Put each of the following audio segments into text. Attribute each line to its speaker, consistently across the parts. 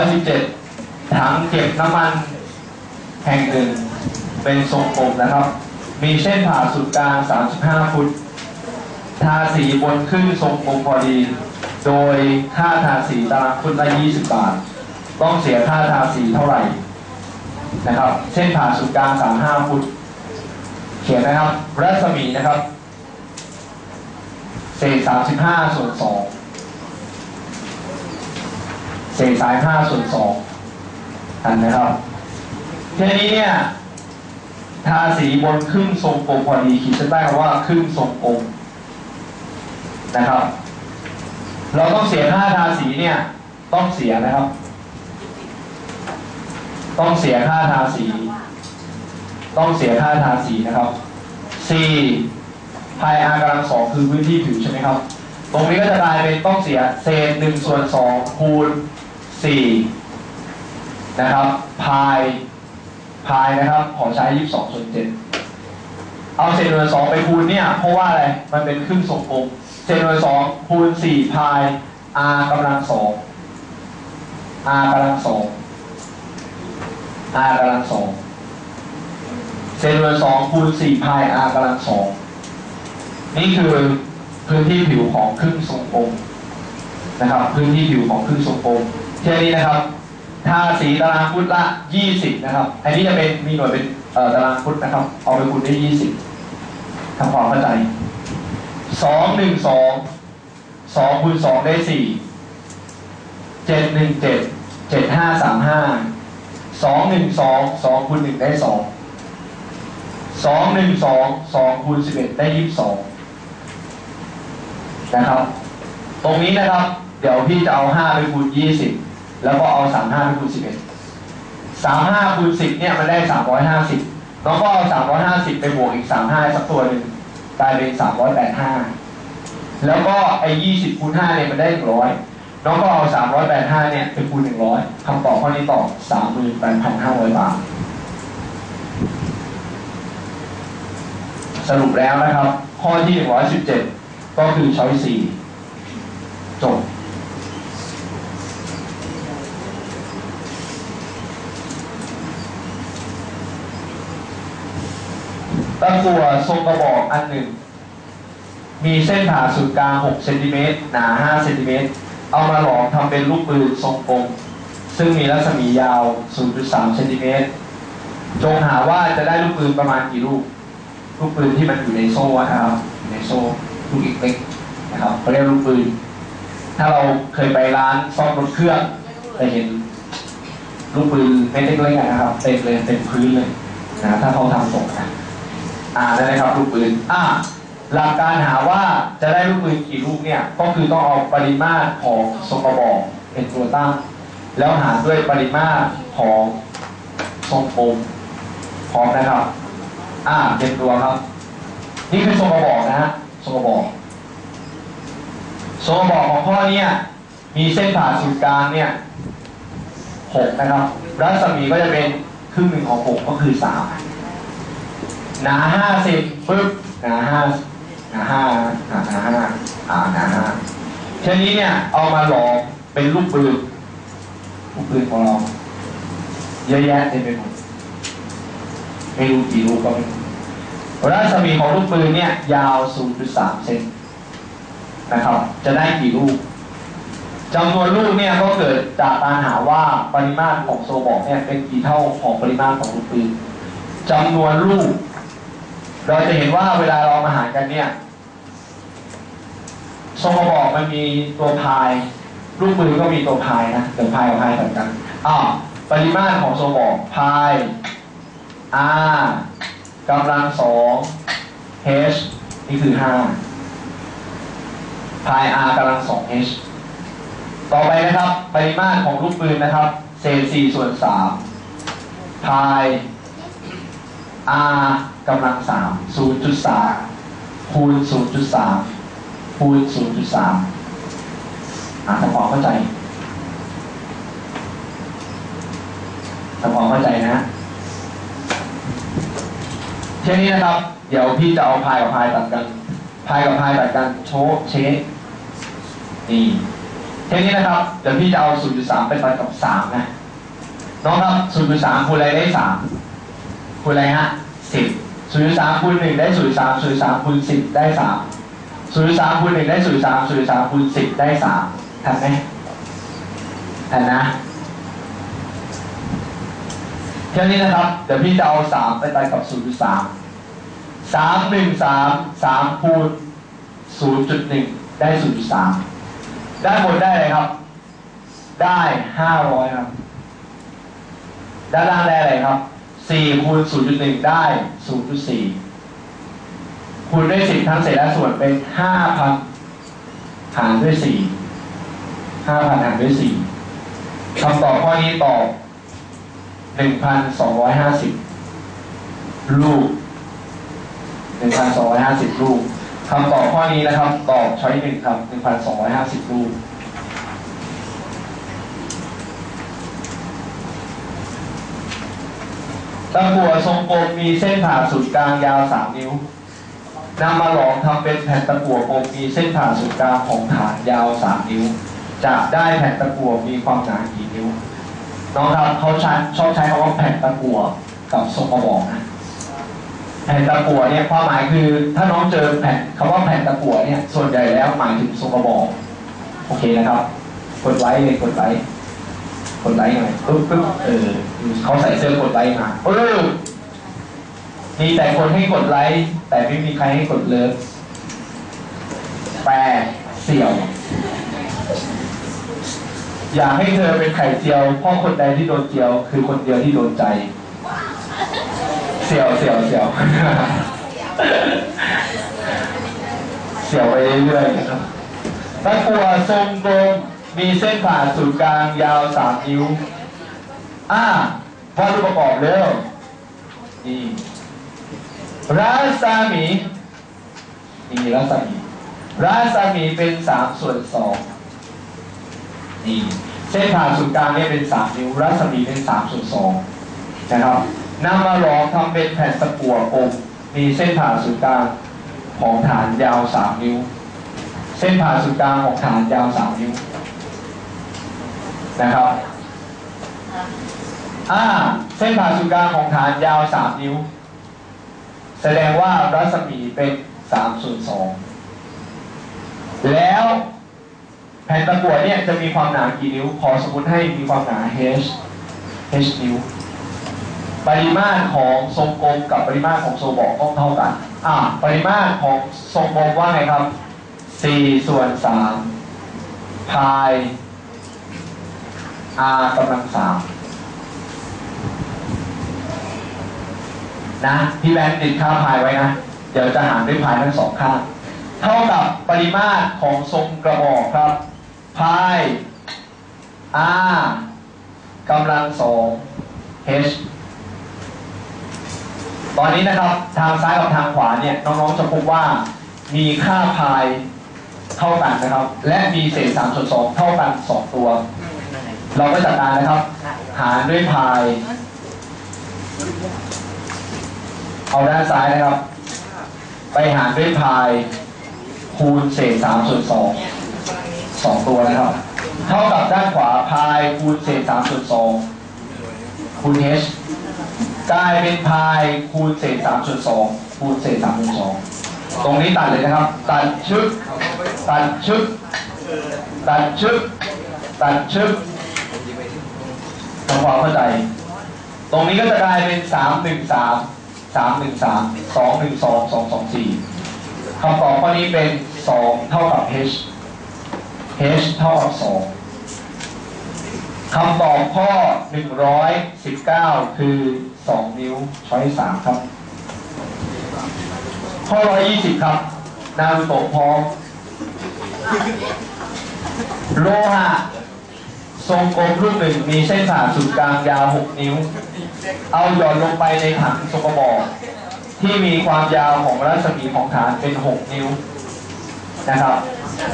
Speaker 1: 117 ถังเก็บน้ำมันแห่งหนึ่งเป็นทรงกลมนะครับ มีเส้นผ่าศูนย์กลาง 35 ฟุต ทาสีบนครึ่งทรงกลมพอดี โดยค่าทาสีตารางฟุตละ 20 บาท ต้องเสียค่าทาสีเท่าไหร่นะครับ เส้นผ่าศูนย์กลาง 35 ฟุต เขียนนะครับ รัศมีนะครับ เศษ 35 ส่วน 2 เศษสาย5ส่วน2อันนะครับทีนี้เนี่ยทาสีบนครึ่งทรงกลมพอดีขีดเส้นใต้คำว่าครึ่งทรงกลมนะครับ เราต้องเสียค่าทาสีเนี่ย ต้องเสียนะครับ ต้องเสียค่าทาสี ต้องเสียค่าทาสีนะครับ C พาย r กำลังสองคือพื้นที่ผิวใช่ไหมครับ ตรงนี้ก็จะกลายเป็นต้องเสียเศษหนึ่งส่วนสองคูณ สี่นะครับพายพายนะครับขอใช้ยี่สิบสองส่วนเจ็ดเอาเศษหนึ่งส่วนสองไปคูณเนี่ยเพราะว่าอะไรมันเป็นครึ่งทรงกลมเศษหนึ่งส่วนสองคูณสี่พาย r กำลังสอง r กำลังสอง r กำลังสองเศษหนึ่งสองคูณสี่พาย r กำลังสองนี่คือพื้นที่ผิวของครึ่งทรงกลมนะครับพื้นที่ผิวของครึ่งทรงกลม เช่นนี้นะครับทาสีตารางฟุตละ 20 นะครับ อันนี้จะเป็นมีหน่วยเป็นตารางฟุตนะครับ เอาไปคูณได้ 20ทำความเข้าใจ 2 1 2 2คูณ2ได้ 4 7 1 7 7 5 3 5 2 1 2 2คูณ1ได้2สองหนึ่งสองสองคูณสิบเอ็ดได้ยี่สิบสองนะครับ ตรงนี้นะครับ เดี๋ยวพี่จะเอาห้าไปคูณยี่สิบ แล้วก็เอาสามห้าไปคูณสิบเอ็ดสามห้าคูณสิบเนี่ยมันได้สามร้อยห้าสิบแล้วก็เอาสามร้อยห้าสิบไปบวกอีกสามห้าสักตัวหนึ่งกลายเป็นสามร้อยแปดห้าแล้วก็ไอ้ยี่สิบคูณห้าเนี่ยมันได้หนึ่งร้อยน้องก็เอาสามร้อยแปดห้าเนี่ยไปคูณหนึ่งร้อยคำตอบข้อนี้ตอบสามหมื่นแปดพันห้าร้อยบาท สรุปแล้วนะครับ ข้อที่117ก็คือช้อย4จบ ตะกั่วทรงกระบอกอันหนึ่ง มีเส้นผ่าศูนย์กลาง6เซนติเมตรหนา5เซนติเมตรเอามาหลอมทำเป็นลูกปืนทรงกลมซึ่งมีรัศมียาว 0.3 เซนติเมตร จงหาว่าจะได้ลูกปืนประมาณกี่ลูก ลูกปืนที่มันอยู่ในโซ่นะครับในโซ่ลูกเล็กๆนะครับเขาเรียกลูกปืน ถ้าเราเคยไปร้านซ่อมรถเครื่องจะเห็นลูกปืนเม็ดเล็กๆนะครับเต็มเลยเต็มพื้นเลยนะถ้าเขาทำตกนะ อ่าได้ไหมครับลูกปืนอ่าหลักการหาว่าจะได้ลูกปืนกี่ลูกเนี่ยก็คือต้องเอาปริมาตรของทรงกระบอกเป็นตัวตั้ง แล้วหารด้วยปริมาตรของทรงกลมพร้อมนะครับ อ่าเป็นตัวครับ นี่คือทรงกระบอกนะฮะทรงกระบอกทรงกระบอกของข้อเนี้มีเส้นผ่าศูนย์กลางเนี่ยหกนะครับ รัศมีก็จะเป็นครึ่งหนึ่งของหกก็คือสาม หนาห้าสิบปึ๊บหนาห้าหนาห้าหนาหนาห้าอ่าหนาห้าเช่นนี้เนี่ยเอามาหลอมเป็นลูกปืนลูกปืนของเราเยอะแยะเต็มไปหมดไม่รู้กี่ลูกก็ไม่รู้รัศมีของลูกปืนเนี่ยยาว 0.3 เซนนะครับ จะได้กี่ลูกจำนวนลูกเนี่ยก็เกิดจากการหาว่าปริมาตรของโซบอกเนี่ยเป็นกี่เท่าของปริมาตรของลูกปืนจำนวนลูก เราจะเห็นว่าเวลาเรามาหารกันเนี่ยโซบอกมันมีตัวพายลูกปืนก็มีตัวพายนะเดี๋ยวพายกับพายต่างกันอ่าปริมาตรของโซบอกพาย r กำลังสอง h นี่คือห้าพาย r กำลังสอง h ต่อไปนะครับ ปริมาตรของลูกปืนนะครับ เศษสี่ส่วนสามพาย r กำลังสามศูนย์จุดสามคูณศูนย์จุดสามคูณศูนย์จุดสามอ่าทำความเข้าใจทำความเข้าใจนะเช่นี้นะครับ เดี๋ยวพี่จะเอาพายกับพายตัดกันพายกับพายตัดกันโชว์เชคนี่ทีนี้นะครับ เดี๋ยวพี่จะเอา 0.3 ไปตัดกับ 3 นะ น้องครับ 0.3คูณอะไรได้ 3 คูณอะไรฮะ10 0.3คูณ1ได้0.3 0.3คูณ10ได้3 0.3คูณ1ได้0.3 0.3คูณ10ได้3ทันไหมทันนะเท่านี้นะครับ เดี๋ยวพี่จะเอา3ไปตัดกับ0.3 3 1 3 3คูณ0.1ได้0.3ได้หมดได้เลยครับ ได้ห้าร้อยครับ ด้านล่างได้อะไรครับ 4คูณ0.1 ได้ 0.4คูณด้วย 10 ทั้งเศษและส่วนเป็น 5,000 หารด้วย 4 5,000 หารด้วย 4คำตอบข้อนี้ตอบ 1,250 ลูก 1,250 ลูกคำตอบข้อนี้นะครับ ตอบช้อยหนึ่งครับ 1,250 ลูก ตะกั่วทรงกลมมีเส้นผ่าศูนย์กลางยาว3นิ้วนำมาหลอมทำเป็นแผ่นตะกั่วกลมมีเส้นผ่าศูนย์กลางของฐานยาว3นิ้วจะได้แผ่นตะกั่วมีความหนากี่นิ้วน้องครับเขาใช้ชอบใช้คำว่าแผ่นตะกั่วกับทรงกระบอกนะแผ่นตะกั่วเนี่ยความหมายคือ ถ้าน้องเจอแผ่นคำว่าแผ่นตะกั่วเนี่ยส่วนใหญ่แล้วหมายถึงทรงกระบอกโอเคนะครับ กดไลค์เลยกดไลค์ กดไลค์หน่อยปึ๊บปึ๊บเออเขาใส่เสื้อกดไลค์มาเออมีแต่คนให้กดไลค์แต่ไม่มีใครให้กดเลิฟแปลเสี่ยว อยากให้เธอเป็นไข่เจียวเพราะคนใดที่โดนเจียว คือคนเดียวที่โดนใจ เสี่ยวเสี่ยวเสี่ยวเสี่ยวไปเรื่อยๆนะครับตะกัวทรงกลม มีเส้นผ่าศูนย์กลางยาวสามนิ้ว อ่าวาดรูปประกอบเร็วนี่รัศมีนี่รัศมีรัศมีเป็นสามส่วนสองนี่เส้นผ่าศูนย์กลางเนี่ยเป็นสามนิ้ว รัศมีเป็นสามส่วนสองนะครับนำมาหลอมทำเป็นแผ่นตะกั่วกลมมีเส้นผ่าศูนย์กลางของฐานยาวสามนิ้ว เส้นผ่าศูนย์กลางของฐานยาวสามนิ้ว นะครับอ่าเส้นผ่าศูนย์กลางของฐานยาว 3 นิ้ว แสดงว่ารัศมีเป็น 3 ส่วน 2 แล้วแผ่นตะกั่วเนี่ยจะมีความหนากี่นิ้ว ขอสมมติให้มีความหนา h h นิ้ว ปริมาตรของทรงกลมกับปริมาตรของทรงบอกต้องเท่ากัน อ่า ปริมาตรของทรงกลมว่าไงครับ4ส่วน3พาย r กำลังสามนะพี่แบงค์ติดค่าพายไว้นะ เดี๋ยวจะหารด้วยพายทั้งสองข้างเท่ากับปริมาตรของทรงกระบอกครับพาย r กำลังสอง h ตอนนี้นะครับทางซ้ายกับทางขวาเนี่ยน้องๆจะพบว่ามีค่าพายเท่ากันนะครับ และมีเศษสามส่วนสองเท่ากันสองตัว เราก็จัดการนะครับ หารด้วยพาย เอาด้านซ้ายนะครับ ไปหารด้วยพาย คูณเศษสามส่วนสองสองตัวนะครับ เท่ากับด้านขวาพายคูณเศษสามส่วนสองคูณ h กลายเป็นพายคูณเศษสามส่วนสองคูณเศษสามส่วนสองตรงนี้ตัดเลยนะครับ ตัดชึบตัดชึบตัดชึบตัดชึบ ทำความเข้าใจ ตรงนี้ก็จะกลายเป็นสามหนึ่งสามสามหนึ่งสามสองหนึ่งสองสองสองสี่คำตอบข้อนี้เป็นสองเท่ากับ h h เท่ากับสองคำตอบข้อหนึ่งร้อยสิบเก้าคือสองนิ้วช้อยสามครับ ข้อร้อยยี่สิบครับ นารุโตะพร้อมโลหะ ทรงกลมรูปหนึ่งมีเส้นผ่าศูนย์กลางยาว 6 นิ้ว เอาหย่อนลงไปในถังทรงกระบอกที่มีความยาวของรัศมีของฐานเป็น 6 นิ้วนะครับ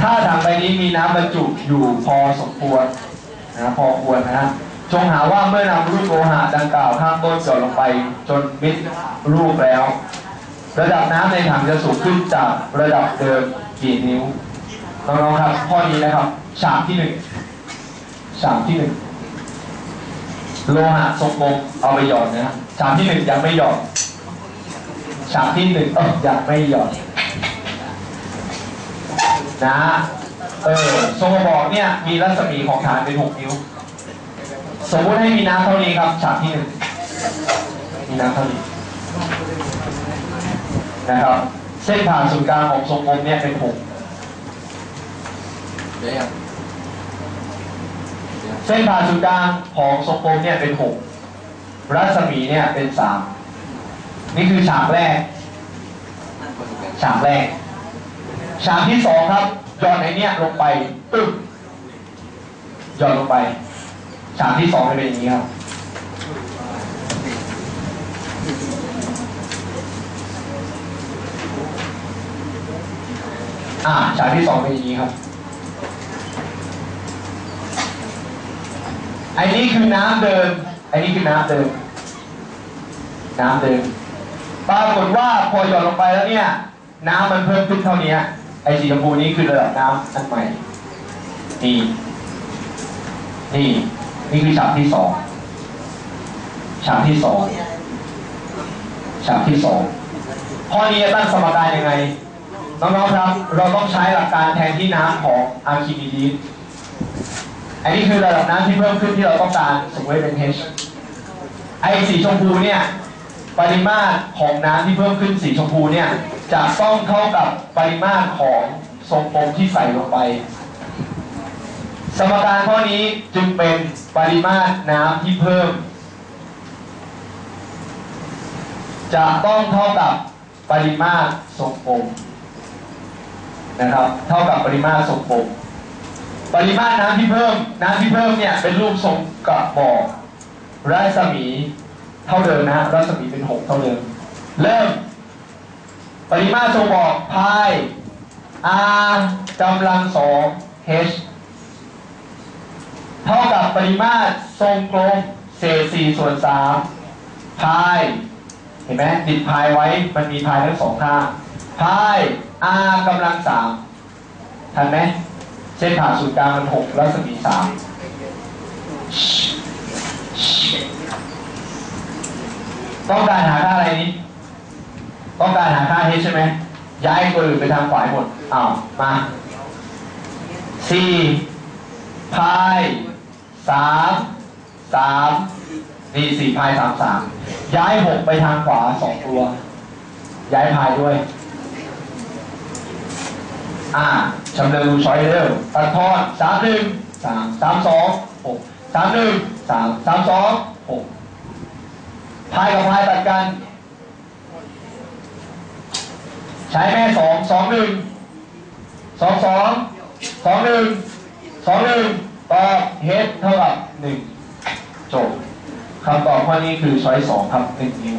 Speaker 1: ถ้าถังใบนี้มีน้ำบรรจุอยู่พอสมควรนะพอควรนะฮะจงหาว่าเมื่อนำลูกโลหะดังกล่าวข้างต้นหย่อนลงไปจนมิดลูกแล้ว ระดับน้ำในถังจะสูงขึ้นจากระดับเดิมกี่นิ้วน้องๆครับข้อนี้นะครับฉากที่หนึ่ง ฉากที่หนึ่งโลหะทรงกลมเอาไปหย่อดนะฉากที่หนึ่งยังไม่หย่อดฉากที่หนึ่งเออยังไม่หย่อดนะเออทรงกระบอกเนี่ย มีรัศมีของฐานเป็นหกนิ้ว สมมุติให้มีน้ำเท่านี้ครับ ฉากที่หนึ่งมีน้ำเท่านี้นะครับ เส้นผ่านศูนย์กลางของทรงกลมเนี่ยเป็นหก
Speaker 2: เดี๋ยวยัง
Speaker 1: เส้นผ่าศูนย์กลางของทรงกลมเนี่ยเป็นหกรัศมีเนี่ยเป็นสามนี่คือฉากแรกฉากแรกฉากที่สองครับย่อนไอเนี่ยลงไปตึ๊บย่อนลงไปฉากที่สองจะเป็นอย่างนี้ครับอ่าฉากที่สองเป็นอย่างนี้ครับ ไอ้นี่คือน้ำเดิมไอ้นี่คือน้ำเดิม น้ำเดิมปรากฏว่าพอหย่อนลงไปแล้วเนี่ย น้ำมันเพิ่มขึ้นเท่านี้ไอ้สีชมพูนี้คือระดับน้ำอันใหม่นี่นี่นี่คือฉากที่สองฉากที่สองฉากที่สองข้อนี้จะตั้งสมการยังไงน้องๆครับ เราต้องใช้หลักการแทนที่น้ำของอาร์คิมิดีส อันนี้คือระดับน้ำที่เพิ่มขึ้นที่เราต้องการสมมติเป็น H ไอสีชมพูเนี่ยปริมาตรของน้ำที่เพิ่มขึ้นสีชมพูเนี่ยจะต้องเท่ากับปริมาตรของทรงกลมที่ใส่ลงไป สมการข้อนี้จึงเป็นปริมาตรน้ำที่เพิ่ม จะต้องเท่ากับปริมาตรทรงกลมนะครับ เท่ากับปริมาตรทรงกลม ปริมาตรน้ำที่เพิ่ม น้ำที่เพิ่มเนี่ยเป็นรูปทรงกระบอกรัศมีเท่าเดิมนะรัศมีเป็นหกเท่าเดิม เริ่ม ปริมาตรทรงบอกพาย r กำลังสอง h เท่ากับปริมาตรทรงกลมเศษสี่ส่วนสามพาย เห็นไหมติดพายไว้มันมีพายทั้งสองข้างพาย r กำลังสามทันไหม เส้นผ่าศูนย์กลางมันหกรัศมีสามต้องการหาค่าอะไรนี้ ต้องการหาค่า h ใช่ไหม ย้ายตัวอื่นไปทางขวาให้หมดอ้าวมาสี่พายสามสามนี่สี่พายสามสามย้ายหกไปทางขวาสองตัว ย้ายพายด้วย อ่าชำเลืองดูช้อยเร็วตัดทอนสามหนึ่งสามสามสองหกสามหนึ่งสามสามสองหกพายกับพายตัดกัน ใช้แม่สองสองหนึ่งสองสองสองหนึ่งสองหนึ่งตอบเฮดเท่ากับหนึ่งจบคำตอบข้อนี้คือช้อยสองครับหนึ่งนิ้ว